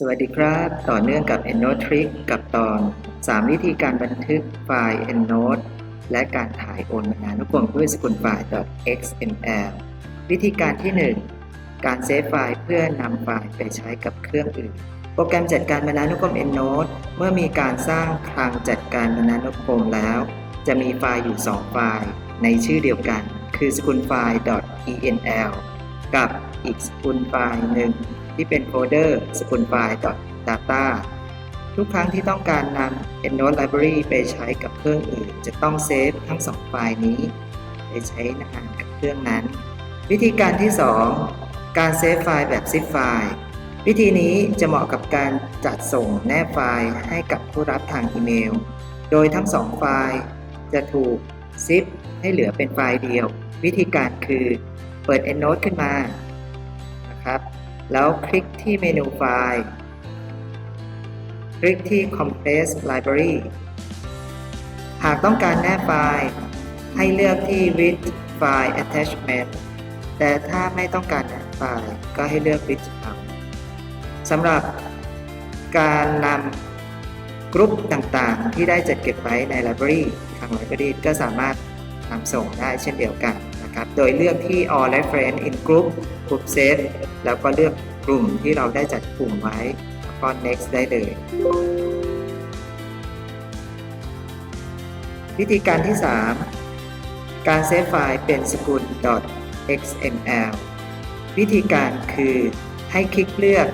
สวัสดีครับ ต่อเนื่องกับ EndNote Trick กับตอน 3 วิธีการบันทึกไฟล์ EndNote และการถ่ายโอนบรรณานุกรมด้วยสกุลไฟล์ .xml วิธีการที่ 1 การเซฟไฟล์เพื่อนำไฟล์ไปใช้กับเครื่องอื่น โปรแกรมจัดการบรรณานุกรม EndNote เมื่อมีการสร้างคลังจัดการบรรณานุกรมแล้ว จะมีไฟล์อยู่ 2 ไฟล์ในชื่อเดียวกัน คือสกุลไฟล์ .enl กับอีกสกุลไฟล์หนึ่ง ที่เป็นโฟลเดอร์สกุลไฟล์ .data ทุกครั้งที่ต้องการนำ EndNote Library ไปใช้กับเครื่องอื่น จะต้องเซฟทั้งสองไฟล์นี้ ไปใช้งานกับเครื่องนั้น วิธีการที่ 2 การเซฟไฟล์แบบ zip ไฟล์วิธีนี้จะเหมาะกับการจัดส่งแนบไฟล์ให้กับผู้รับทางอีเมล โดยทั้งสองไฟล์จะถูก zip ให้เหลือเป็นไฟล์เดียว วิธีการคือเปิด EndNote ขึ้นมานะครับ แล้วคลิกที่เมนูไฟล์ คลิกที่ Compress Library หากต้องการแนบไฟล์ ให้เลือกที่ with file attachment แต่ถ้าไม่ต้องการแนบไฟล์ก็ให้เลือก without สำหรับการนำกรุ๊ปต่างๆ ที่ได้จัดเก็บไว้ใน Library ทาง Library ก็สามารถนำส่งได้เช่นเดียวกัน นะครับ โดยเลือกที่ all reference in group group set แล้วก็เลือกกลุ่มที่เราได้จัดกลุ่มไว้แล้วก็ next ได้เลย วิธีการที่ 3 การเซฟไฟล์เป็นสกุล .xml วิธีการคือให้คลิกเลือก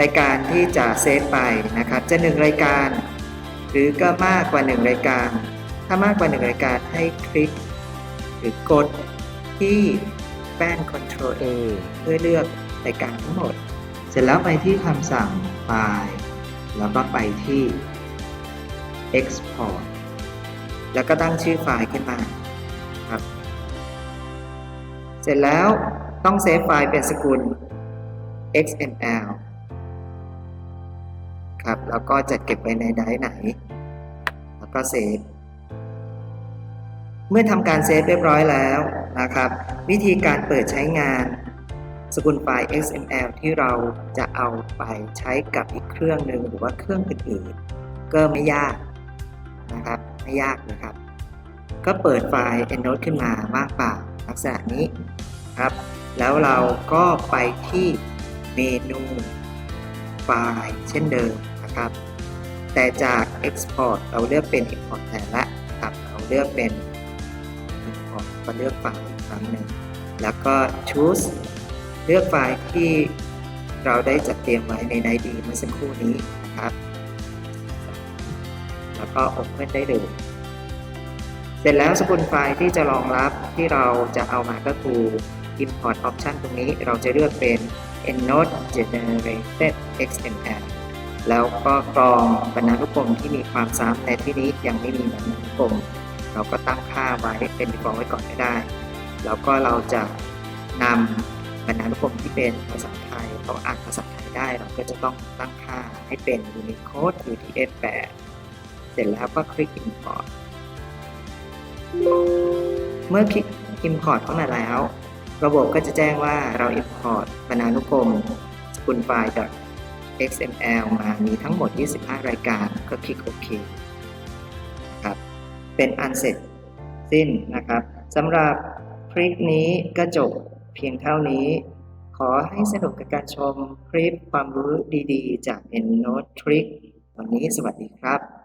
รายการที่จะเซฟไปนะครับ จะ 1 รายการ หรือก็มากกว่า 1 รายการ ถ้ามากกว่า 1 รายการให้คลิก หรือกด ที่แป้น Ctrl A เพื่อเลือกรายการทั้งหมด เสร็จแล้วไปที่คำสั่งไฟล์แล้วก็ไปที่ Export แล้วก็ตั้งชื่อไฟล์ขึ้นมาครับ เสร็จแล้วต้องเซฟไฟล์เป็นสกุล XML ครับ แล้วก็จัดเก็บไว้ในไดร์ไหน แล้วก็เซฟ เมื่อทำการเซฟเรียบร้อยแล้ว นะครับ วิธีการเปิดใช้งานสกุลไฟล์ XML ที่เราจะเอาไปใช้กับอีกเครื่องหนึ่งหรือว่าเครื่องอื่นๆก็ไม่ยากนะครับไม่ยากนะครับ ก็เปิดไฟล์ EndNote ขึ้นมาว่างเปล่าลักษณะนี้ครับ แล้วเราก็ไปที่เมนูไฟล์เช่นเดิมนะครับ แต่จาก Export เราเลือกเป็น Import แทนละครับเราเลือกเป็น ก็เลือกไฟล์อีกครั้งหนึ่ง แล้วก็ Choose เลือกไฟล์ที่เราได้จัดเตรียมไว้ในไนดีเมื่อสักครู่นี้นะครับ แล้วก็ Open ได้เลยเสร็จแล้วสกุลไฟล์ที่จะรองรับที่เราจะเอามาก็คือ Import Option ตรงนี้เราจะเลือกเป็น EndNote Generated XML แล้วก็กรองบรรณานุกรมที่มีความซ้ำในที่นี้ยังไม่มีบรรณานุกรม เราก็ตั้งค่าไว้เป็น default ไว้ก่อนก็ได้ แล้วก็เราจะนำบรรณานุกรมที่เป็นภาษาไทยเขาอ่านภาษาไทยได้ เราก็จะต้องตั้งค่าให้เป็น Unicode UTF-8 เสร็จแล้วก็คลิก Import เมื่อคลิก Import เข้ามาแล้ว ระบบก็จะแจ้งว่าเรา Import บรรณานุกรมสกุลไฟล์ .xml มามีทั้งหมด 25 รายการ ก็คลิกโอเค เป็นอันเสร็จสิ้นนะครับสำหรับคลิปนี้ก็จบเพียงเท่านี้ ขอให้สนุกกับการชมคลิปความรู้ดีๆ จาก EndNote Trick วันนี้สวัสดีครับ